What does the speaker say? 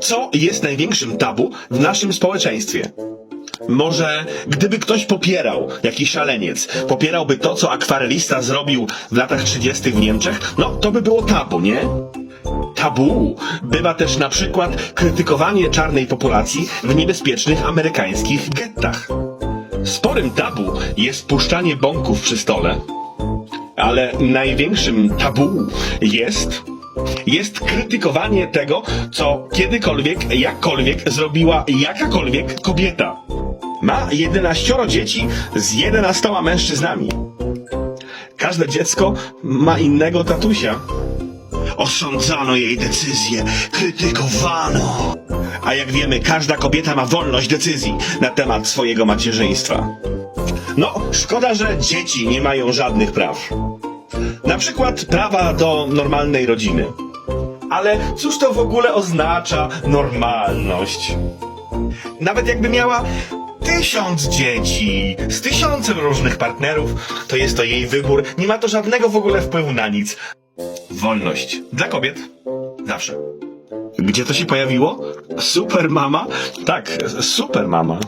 Co jest największym tabu w naszym społeczeństwie? Może gdyby ktoś popierał, jakiś szaleniec, popierałby to, co akwarelista zrobił w latach 30. w Niemczech, no to by było tabu, nie? Tabu bywa też na przykład krytykowanie czarnej populacji w niebezpiecznych amerykańskich gettach. Sporym tabu jest puszczanie bąków przy stole, ale największym tabu jest jest krytykowanie tego, co kiedykolwiek, jakkolwiek zrobiła jakakolwiek kobieta. Ma 11 dzieci z 11 mężczyznami. Każde dziecko ma innego tatusia. Osądzano jej decyzję, krytykowano. A jak wiemy, każda kobieta ma wolność decyzji na temat swojego macierzyństwa. No, szkoda, że dzieci nie mają żadnych praw. Na przykład prawa do normalnej rodziny. Ale cóż to w ogóle oznacza normalność? Nawet jakby miała tysiąc dzieci z tysiącem różnych partnerów, to jest to jej wybór. Nie ma to żadnego w ogóle wpływu na nic. Wolność dla kobiet zawsze. Gdzie to się pojawiło? Super mama? Tak, super mama.